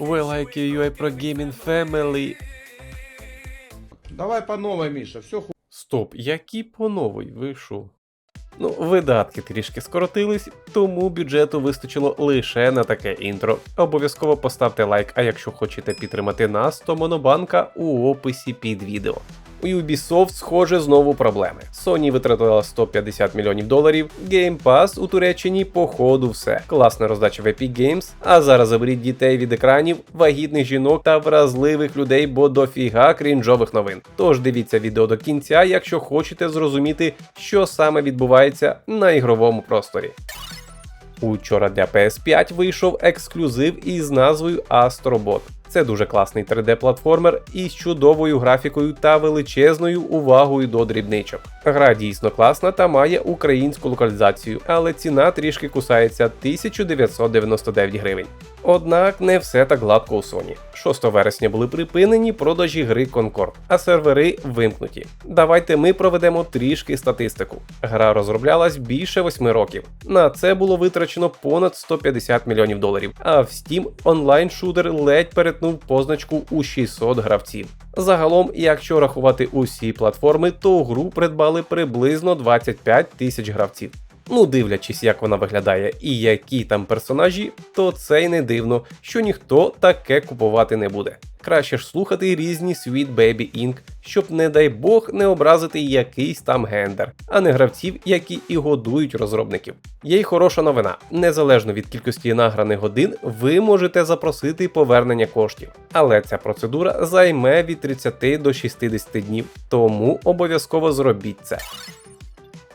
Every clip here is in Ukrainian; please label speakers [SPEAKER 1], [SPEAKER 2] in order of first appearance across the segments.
[SPEAKER 1] We like UA Pro Gaming Family.
[SPEAKER 2] Давай по новой, Миша, все ху...
[SPEAKER 1] Стоп, які по новій вийшов? Ну, видатки трішки скоротились, тому бюджету вистачило лише на таке інтро. Обов'язково поставте лайк, а якщо хочете підтримати нас, то монобанка у описі під відео. У Ubisoft, схоже, знову проблеми. Sony витратила 150 мільйонів доларів, Game Pass у Туреччині по ходу все. Класна роздача в Epic Games, а зараз заберіть дітей від екранів, вагітних жінок та вразливих людей, бо дофіга крінжових новин. Тож дивіться відео до кінця, якщо хочете зрозуміти, що саме відбувається на ігровому просторі. Учора для PS5 вийшов ексклюзив із назвою Astrobot. Це дуже класний 3D-платформер із чудовою графікою та величезною увагою до дрібничок. Гра дійсно класна та має українську локалізацію, але ціна трішки кусається 1999 гривень. Однак не все так гладко у Sony. 6 вересня були припинені продажі гри Concord, а сервери вимкнуті. Давайте ми проведемо трішки статистику. Гра розроблялась більше 8 років. На це було витрачено понад 150 мільйонів доларів. А в Steam онлайн-шутер ледь перетнув позначку у 600 гравців. Загалом, якщо рахувати усі платформи, то гру придбали приблизно 25 тисяч гравців. Ну, дивлячись, як вона виглядає і які там персонажі, то це й не дивно, що ніхто таке купувати не буде. Краще ж слухати різні Sweet Baby Inc., щоб, не дай Бог, не образити якийсь там гендер, а не гравців, які і годують розробників. Є й хороша новина: незалежно від кількості награних годин, ви можете запросити повернення коштів. Але ця процедура займе від 30 до 60 днів, тому обов'язково зробіть це.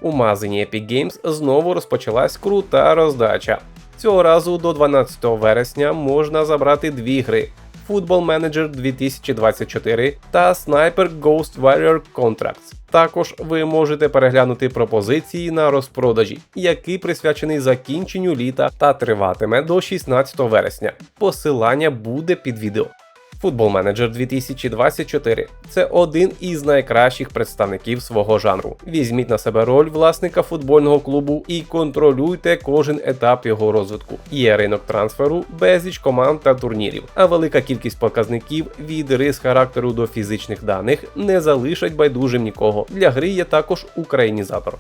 [SPEAKER 1] У магазині Epic Games знову розпочалась крута роздача. Цього разу до 12 вересня можна забрати дві гри: Football Manager 2024 та Sniper Ghost Warrior Contracts. Також ви можете переглянути пропозиції на розпродажі, який присвячений закінченню літа та триватиме до 16 вересня. Посилання буде під відео. Football Manager 2024 це один із найкращих представників свого жанру. Візьміть на себе роль власника футбольного клубу і контролюйте кожен етап його розвитку. Є ринок трансферу, безліч команд та турнірів, а велика кількість показників від рис характеру до фізичних даних не залишать байдужим нікого. Для гри є також українізатор.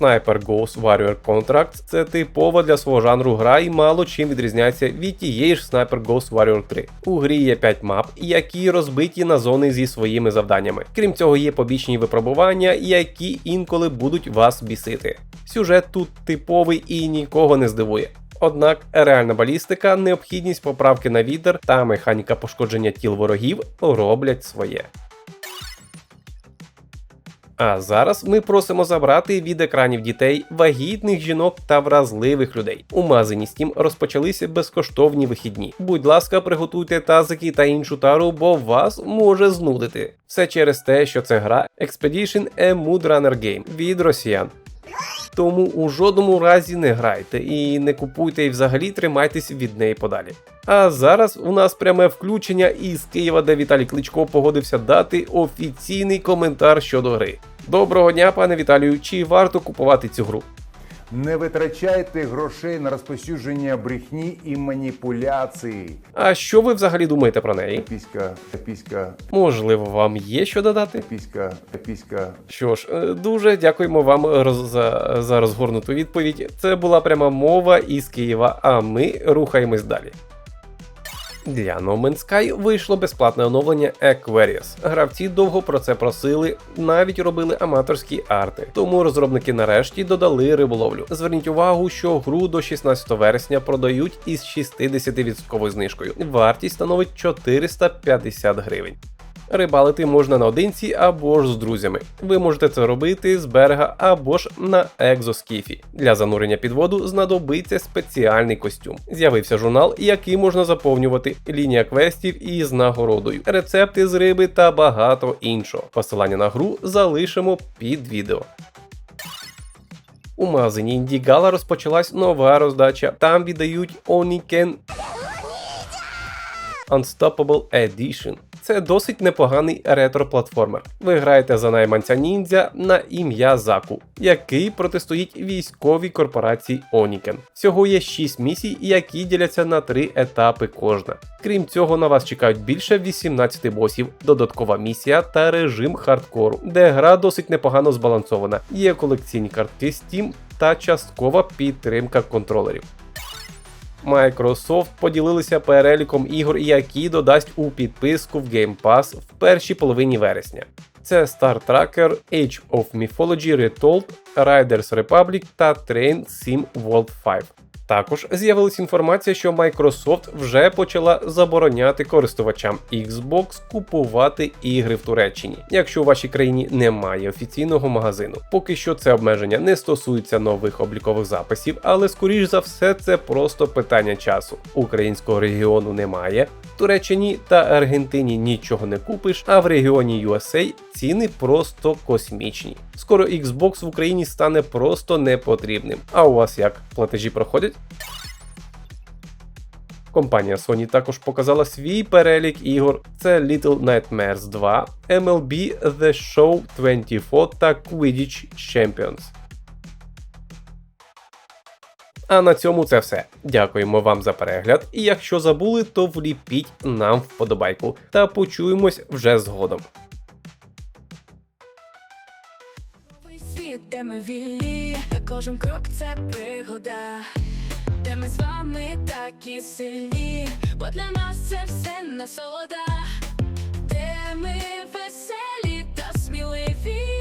[SPEAKER 1] Sniper Ghost Warrior Contracts це типова для свого жанру гра і мало чим відрізняється від тієї ж Sniper Ghost Warrior 3. У грі є 5 мап, які розбиті на зони зі своїми завданнями. Крім цього, є побічні випробування, які інколи будуть вас бісити. Сюжет тут типовий і нікого не здивує. Однак реальна балістика, необхідність поправки на вітер та механіка пошкодження тіл ворогів роблять своє. А зараз ми просимо забрати від екранів дітей вагітних жінок та вразливих людей. У мазині Steam розпочалися безкоштовні вихідні. Будь ласка, приготуйте тазики та іншу тару, бо вас може знудити. Все через те, що це гра Expedition A Mood Runner Game від росіян. Тому у жодному разі не грайте і не купуйте, і взагалі тримайтесь від неї подалі. А зараз у нас пряме включення із Києва, де Віталій Кличко погодився дати офіційний коментар щодо гри. Доброго дня, пане Віталію. Чи варто купувати цю гру?
[SPEAKER 3] Не витрачайте грошей на розповсюдження брехні і маніпуляції.
[SPEAKER 1] А що ви взагалі думаєте про неї?
[SPEAKER 3] Піська, піська,
[SPEAKER 1] Можливо, вам є що додати?
[SPEAKER 3] піська, піська.
[SPEAKER 1] Що ж, е, дуже дякуємо вам роз- за, за розгорнуту відповідь. Це була пряма мова із Києва, а ми рухаємось далі. Для No Man's Sky вийшло безплатне оновлення Aquarius. Гравці довго про це просили, навіть робили аматорські арти. Тому розробники нарешті додали риболовлю. Зверніть увагу, що гру до 16 вересня продають із 60% знижкою. Вартість становить 450 гривень. Рибалити можна наодинці або ж з друзями. Ви можете це робити з берега або ж на екзоскіфі. Для занурення під воду знадобиться спеціальний костюм. З'явився журнал, який можна заповнювати, лінія квестів із нагородою, рецепти з риби та багато іншого. Посилання на гру залишимо під відео. У магазині Індігала розпочалась нова роздача. Там віддають Oniken Unstoppable Edition. Це досить непоганий ретро-платформер. Ви граєте за найманця ніндзя на ім'я Заку, який протистоїть військовій корпорації Онікен. Всього є 6 місій, які діляться на 3 етапи кожна. Крім цього, на вас чекають більше 18 босів, додаткова місія та режим хардкору, де гра досить непогано збалансована. Є колекційні картки Steam та часткова підтримка контролерів. Microsoft поділилися переліком ігор, які додасть у підписку в Game Pass в першій половині вересня. Це Star Tracker, Age of Mythology Retold, Riders Republic та Train Sim World 5. Також з'явилася інформація, що Microsoft вже почала забороняти користувачам Xbox купувати ігри в Туреччині, якщо у вашій країні немає офіційного магазину. Поки що це обмеження не стосується нових облікових записів, але скоріш за все це просто питання часу. Українського регіону немає. Туреччині та Аргентині нічого не купиш, а в регіоні USA ціни просто космічні. Скоро Xbox в Україні стане просто непотрібним. А у вас як платежі проходять? Компанія Sony також показала свій перелік ігор: це Little Nightmares 2, MLB The Show 24 та Quidditch Champions. А на цьому це все. Дякуємо вам за перегляд. І якщо забули, то вліпіть нам вподобайку. Та почуємось вже згодом.
[SPEAKER 2] Ми вільні, кожен крок це пригода, де ми з вами такі сильні, бо для нас це все насолода, де ми веселі та сміливі,